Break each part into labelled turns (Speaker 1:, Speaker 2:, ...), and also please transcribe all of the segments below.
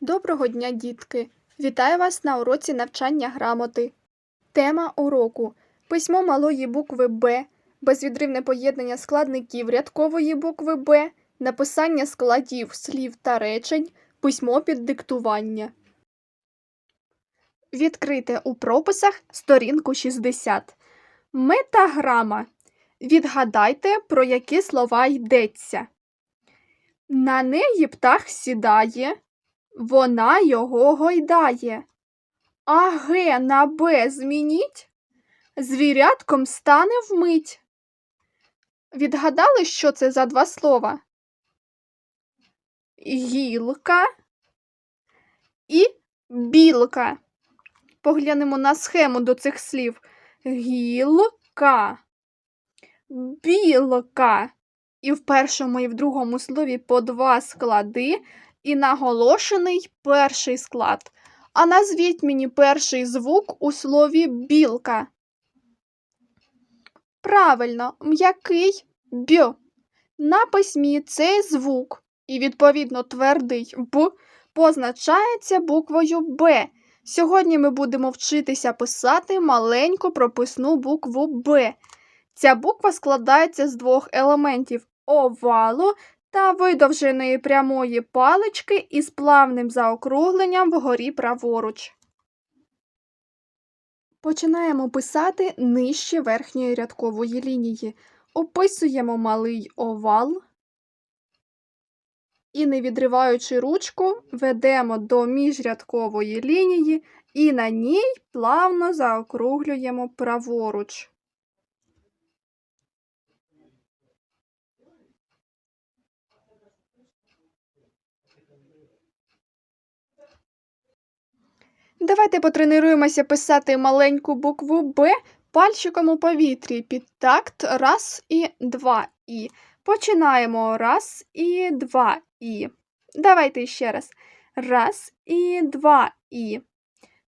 Speaker 1: Доброго дня, дітки! Вітаю вас на уроці навчання грамоти. Тема уроку письмо малої букви Б, безвідривне поєднання складників рядкової букви Б, написання складів слів та речень, письмо під диктування. Відкрите у прописах сторінку 60. Метаграма. Відгадайте, про які слова йдеться. На неї птах сідає. Вона його гойдає. А Г на Б змініть, звірятком стане вмить. Відгадали, що це за два слова? Гілка і білка. Поглянемо на схему до цих слів. Гілка, білка. І в першому і в другому слові по два склади і наголошений перший склад. А назвіть мені перший звук у слові білка. Правильно, м'який б. На письмі цей звук, і відповідно твердий б позначається буквою Б. Сьогодні ми будемо вчитися писати маленьку прописну букву Б. Ця буква складається з двох елементів овалу та видовженої прямої палички із плавним заокругленням вгорі праворуч. Починаємо писати нижче верхньої рядкової лінії. Описуємо малий овал і, не відриваючи ручку, ведемо до міжрядкової лінії і на ній плавно заокруглюємо праворуч. Давайте потренуємося писати маленьку букву Б пальчиком у повітрі під такт раз і два і. Починаємо раз і два і. Давайте ще раз. Раз і два і.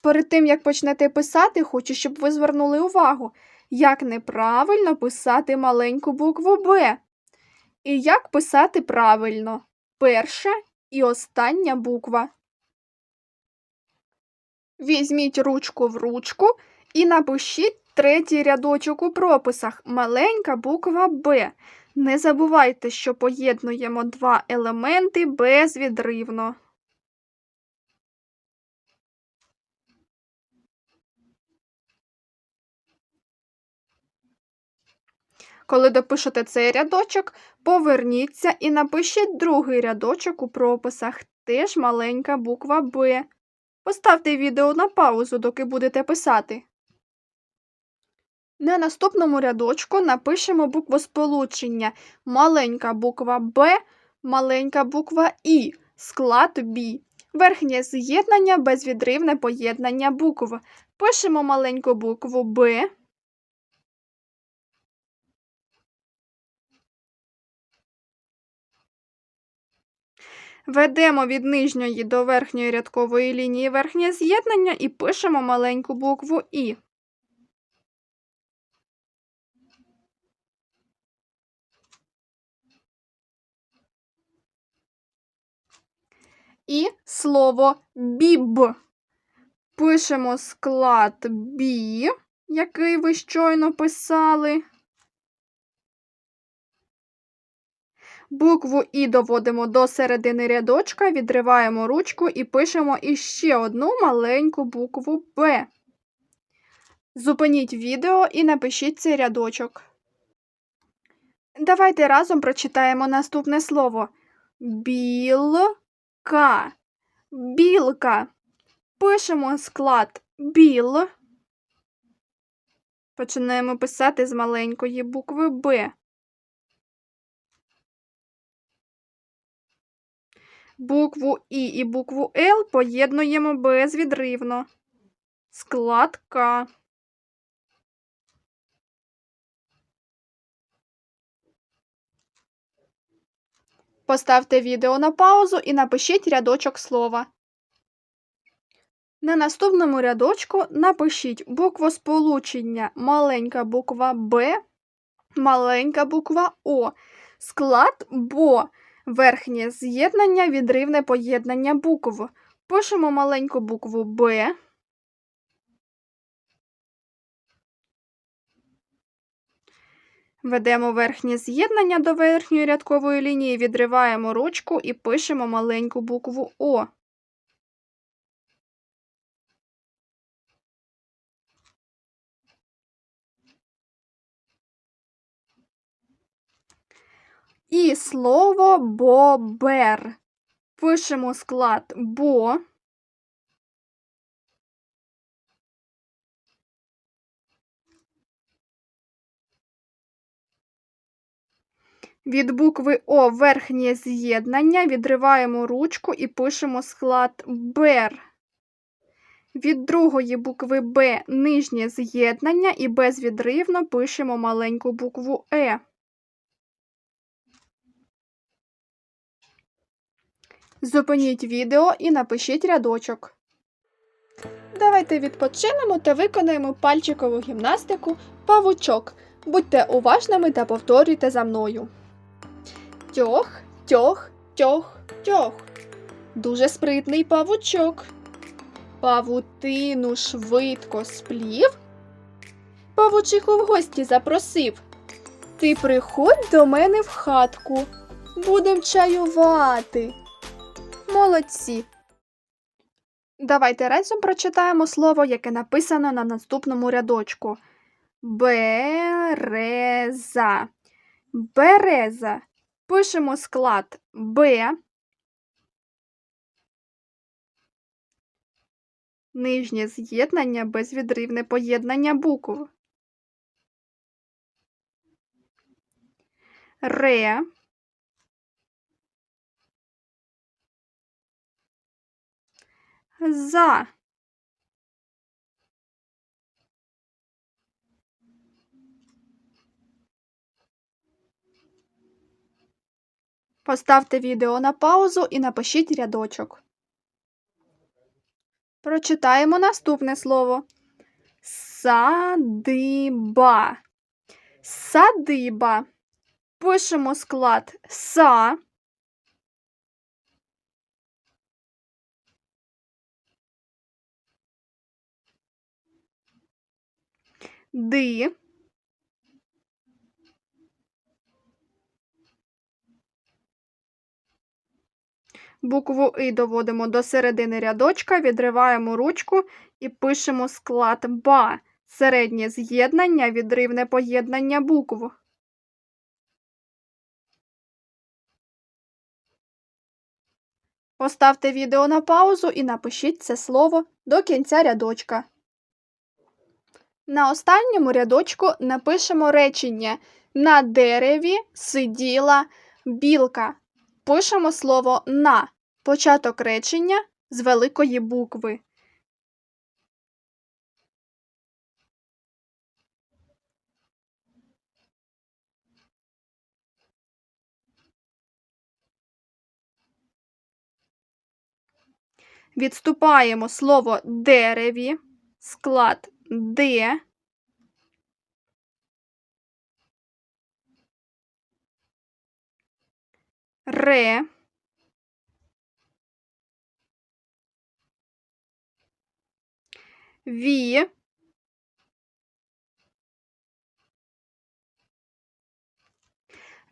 Speaker 1: Перед тим, як почнете писати, хочу, щоб ви звернули увагу, як неправильно писати маленьку букву Б. І як писати правильно перша і остання буква. Візьміть ручку в ручку і напишіть третій рядочок у прописах маленька буква Б. Не забувайте, що поєднуємо два елементи безвідривно. Коли допишете цей рядочок, поверніться і напишіть другий рядочок у прописах, теж маленька буква Б. Поставте відео на паузу, доки будете писати. На наступному рядочку напишемо буквосполучення маленька буква Б, маленька буква І, склад Б. Верхнє з'єднання безвідривне поєднання букв. Пишемо маленьку букву Б. Ведемо від нижньої до верхньої рядкової лінії верхнє з'єднання і пишемо маленьку букву І. І слово біб. Пишемо склад бі, який ви щойно писали. Букву І доводимо до середини рядочка, відриваємо ручку і пишемо іще одну маленьку букву Б. Зупиніть відео і напишіть цей рядочок. Давайте разом прочитаємо наступне слово. Білка. Білка. Пишемо склад біл. Починаємо писати з маленької букви Б. Букву І і букву Л поєднуємо безвідривно. Склад К. Поставте відео на паузу і напишіть рядочок слова. На наступному рядочку напишіть буквосполучення маленька буква Б, маленька буква О, склад БО. Верхнє з'єднання, відривне поєднання букв. Пишемо маленьку букву Б. Ведемо верхнє з'єднання до верхньої рядкової лінії, відриваємо ручку і пишемо маленьку букву О. І слово бобер. Пишемо склад бо. Від букви О верхнє з'єднання відриваємо ручку і пишемо склад бер. Від другої букви Б нижнє з'єднання і безвідривно пишемо маленьку букву Е. Зупиніть відео і напишіть рядочок. Давайте відпочинемо та виконаємо пальчикову гімнастику павучок. Будьте уважними та повторюйте за мною. Тьох, тьох, тьох, тьох. Дуже спритний павучок. Павутину швидко сплів. Павучиху в гості запросив. Ти приходь до мене в хатку. Будем чаювати. Молодці. Давайте разом прочитаємо слово, яке написано на наступному рядочку. Береза. Береза. Пишемо склад Б. Нижнє з'єднання безвідривне поєднання букв. Ре. За. Поставте відео на паузу і напишіть рядочок. Прочитаємо наступне слово. Садиба. Садиба. Пишемо склад са. Ди. Букву И доводимо до середини рядочка, відриваємо ручку і пишемо склад БА. Середнє з'єднання, відривне поєднання букв. Поставте відео на паузу і напишіть це слово до кінця рядочка. На останньому рядочку напишемо речення На дереві сиділа білка. Пишемо слово на початок речення з великої букви. Відступаємо слово дереві, склад де. Ре. Ві.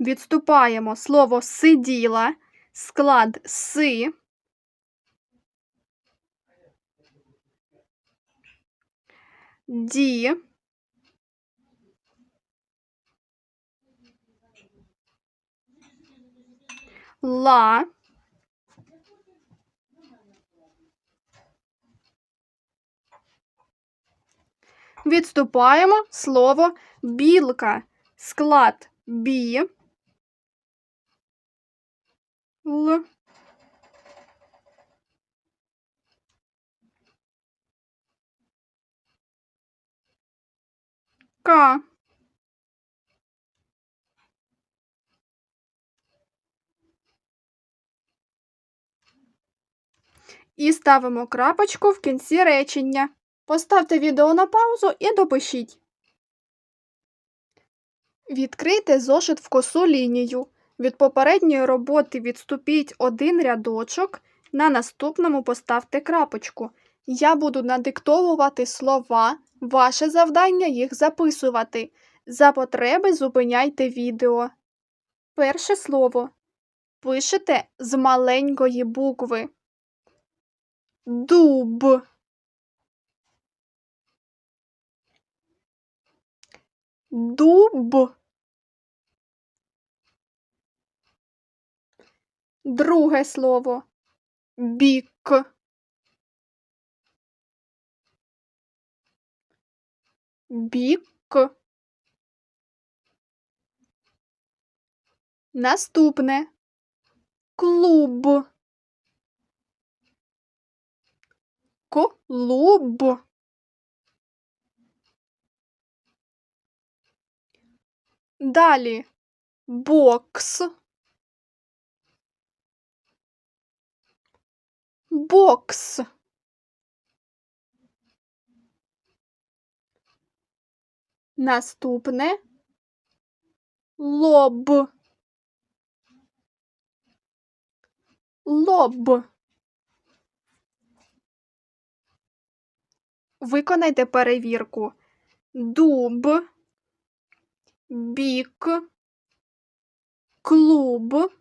Speaker 1: Відступаємо слово сиділа, склад си. Ді. Ла. Відступаємо слово білка. Склад бі. Л. К. І ставимо крапочку в кінці речення. Поставте відео на паузу і допишіть. Відкрийте зошит в косу лінію. Від попередньої роботи відступіть один рядочок На наступному поставте крапочку. Я буду надиктовувати слова, ваше завдання їх записувати. За потреби зупиняйте відео. Перше слово. Пишете з маленької букви. Дуб. Дуб. Друге слово. Бік. Бік. Наступне. Клуб. Клуб. Далі. Бокс. Бокс. Наступне. Лоб. Лоб. Виконайте перевірку. Дуб. Бік. Клуб.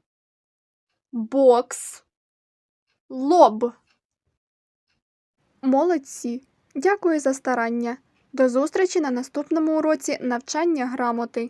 Speaker 1: Бокс. Лоб. Молодці. Дякую за старання. До зустрічі на наступному уроці навчання грамоти.